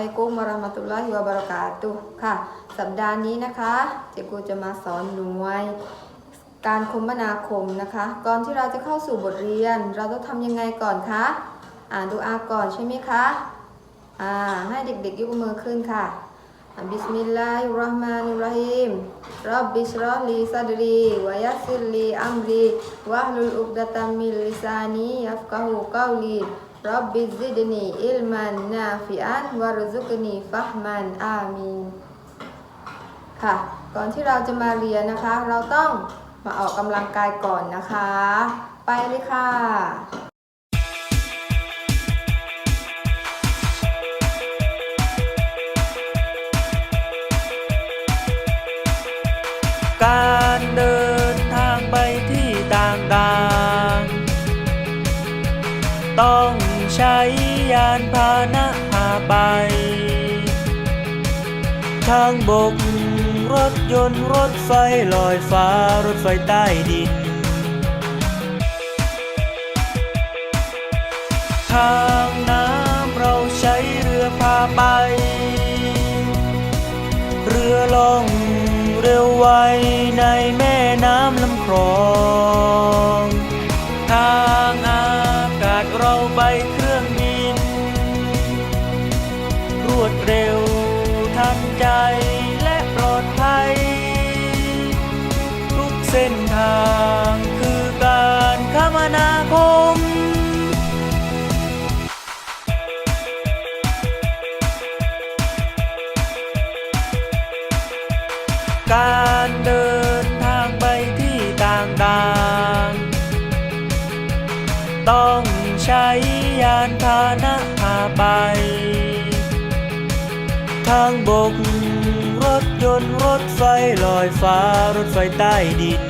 ลัยกุมวะราะมะตุลลอฮิวะบะเราะกาตุค่ะ สัปดาห์นี้นะคะเจกูจะมาสอนหน่วย การคมนาคมนะคะ ก่อนที่เราจะเข้าสู่บทเรียน เราต้องทำยังไงก่อนคะอ่านดูอาก่อนใช่ไหมคะอ่าให้เด็กๆยกมือขึ้นค่ะบิสมิลลาฮิรราะห์มานิรราะฮีมรับบิชรอลีซัดรีวะยัสซิลีอัมรีวะฮลุลอุกดะตัมมินลิซานียัฟกะฮูกาลี รับบิซิดนีอิลมันนาฟิอันวะรซุกนีฟัฮมันอามีนค่ะ ก่อนที่เราจะมาเรียนนะคะ เราต้องมาออกกำลังกายก่อนนะคะ ไปเลยค่ะการเดินทางไปที่ต่างๆ ต้อง ใช้ยานพาหนะพาไป ทางบก รถยนต์รถไฟลอยฟ้า รถไฟใต้ดิน ทางน้ำเราใช้เรือพาไป เรือล่องเร็วไวในแม่ การเดินทางไปที่ต่างๆ ต้องใช้ยานพาหนะพาไป ทางบก รถยนต์รถไฟลอยฟ้ารถไฟใต้ดิน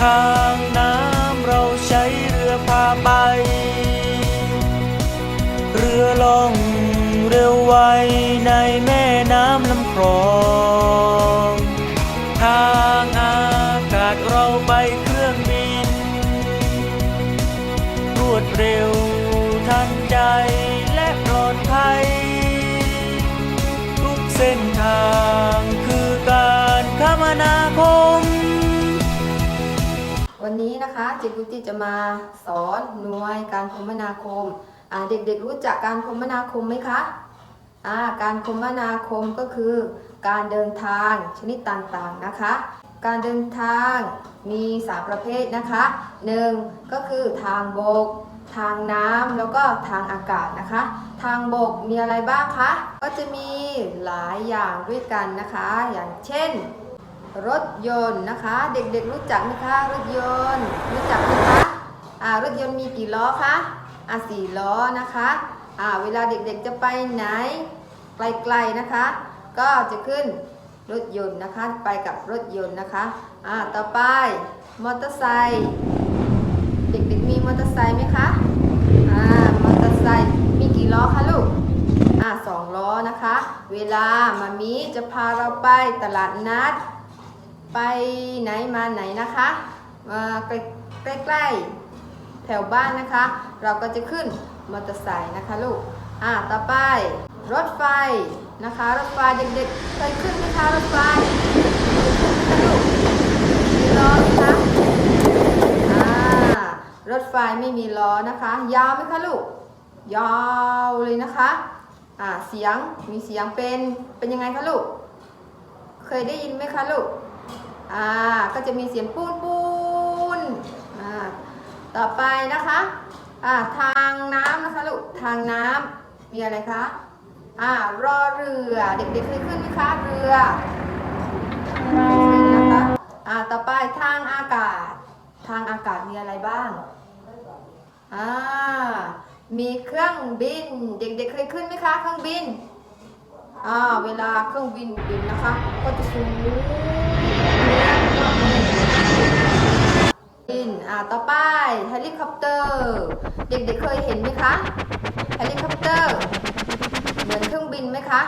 ทางน้ำเราใช้เรือพาไป เรือล่อง ไว้ในแม่น้ำลำคลองทางอากาศเราไปเครื่องบิน รวดเร็วทันใจและปลอดภัย ทุกเส้นทางคือการคมนาคม วันนี้นะคะเจกุจิจะมาสอนหน่วยการคมนาคมเด็กๆรู้จักการคมนาคมไหมคะ การคมนาคมก็คือ การเดินทางชนิดต่างๆนะคะ การเดินทางมีสามประเภทนะคะหนึ่งก็คือทางบก ทางน้ำแล้วก็ทางอากาศนะคะ ทางบกมีอะไรบ้างคะ ก็จะมีหลายอย่างด้วยกันนะคะ อย่างเช่น รถยนต์นะคะ เด็กๆรู้จักไหมคะ รถยนต์ รู้จักไหมคะรถยนต์มีกี่ล้อคะอ่าสี่ล้อนะคะ อ่าเวลาเด็กๆจะไปไหนไกลๆนะคะ ก็จะขึ้นรถยนต์นะคะไปกับรถยนต์นะคะอ่าต่อไปมอเตอร์ไซค์เด็กๆมีมอเตอร์ไซค์ไหมคะอ่ามอเตอร์ไซค์มีกี่ล้อคะลูกอ่าสองล้อนะคะ เวลามามีจะพาเราไปตลาดนัด ไปไหนมาไหนนะคะมาใกล้ใกล้ๆ แถวบ้านนะคะ เราก็จะขึ้นมอเตอร์ไซค์นะคะลูก อ่า ต่อไปรถไฟนะคะ รถไฟเด็กๆเคยขึ้นไหมคะรถไฟเคยขึ้นไหมคะลูกมีล้อไหมคะอ่ารถไฟไม่มีล้อนะคะ ยาวไหมคะลูก ยาวเลยนะคะอ่าเสียงมีเสียงเป็นเป็นยังไงคะลูก เคยได้ยินไหมคะลูกอ่าก็จะมีเสียงปูนปูน ต่อไปนะคะอ่าทางน้ำนะคะลูกทางน้ำมีอะไรคะอ่ารอเรือ เด็กๆเคยขึ้นไหมคะเรือขึ้นนะคะอ่าต่อไปทางอากาศ ทางอากาศมีอะไรบ้างอ่ามีเครื่องบิน เด็กๆเคยขึ้นไหมคะเครื่องบินอ่าเวลาเครื่องบินบินนะคะ ก็จะสูง บินอ่าต่อไปเฮลิคอปเตอร์ เด็กๆเคยเห็นไหมคะเฮลิคอปเตอร์ เหมือนเครื่องบินไหมคะ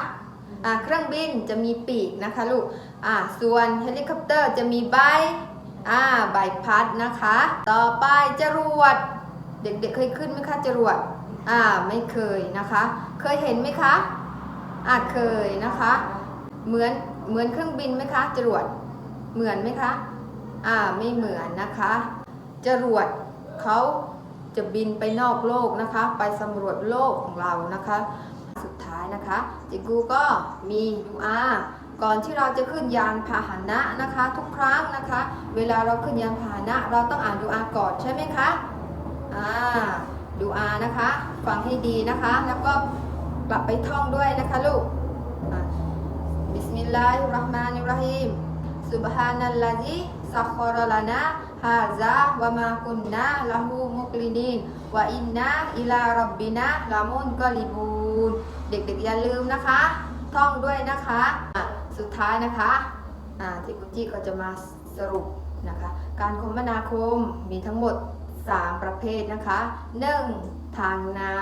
อ่าเครื่องบินจะมีปีกนะคะลูกอ่าส่วนเฮลิคอปเตอร์จะมีใบอ่าใบพัดนะคะ ต่อไปจรวด เด็กๆเคยขึ้นไหมคะจรวดอ่าไม่เคยนะคะ เคยเห็นไหมคะอ่าเคยนะคะ เหมือนเหมือนเครื่องบินไหมคะจรวดเหมือนไหมคะ อ่าไม่เหมือนนะคะจรวดเขาจะบินไปนอกโลกนะคะ ไปสำรวจโลกของเรานะคะ สุดท้ายนะคะจิกูก็มียูอาก่อนที่เราจะขึ้นยานพาหนะนะคะ ทุกครั้งนะคะ เวลาเราขึ้นยานพาหนะ เราต้องอ่านดูอาก่อนใช่ไหมคะอ่าดูอานะคะฟังให้ดีนะคะ แล้วก็กลับไปท่องด้วยนะคะลูกบิสมิลลาฮิรราะห์มานิร เราะฮีม Subhanalladzi sakhkhara lana hadza wa ma kunna lahu muqrinin wa inna ila rabbina lamunqalibun เด็กๆอย่าลืมนะคะ ท่องด้วยนะคะ สุดท้ายนะคะอ่าเจกุจิก็จะมาสรุปนะคะ การคมนาคมมีทั้งหมด 3 ประเภทนะคะ 1. ทางน้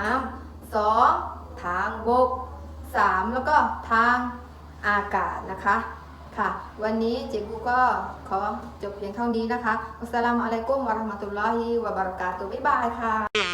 ำ 2. ทางบก 3. แล้วก็ทางอากาศนะคะ ค่ะ วันนี้เจกูก็ขอจบเพียงเท่านี้นะคะอัสสลามุอะลัยกุมวะเราะห์มะตุลลอฮิวะบะเราะกาตุฮ์บ๊ายบายค่ะ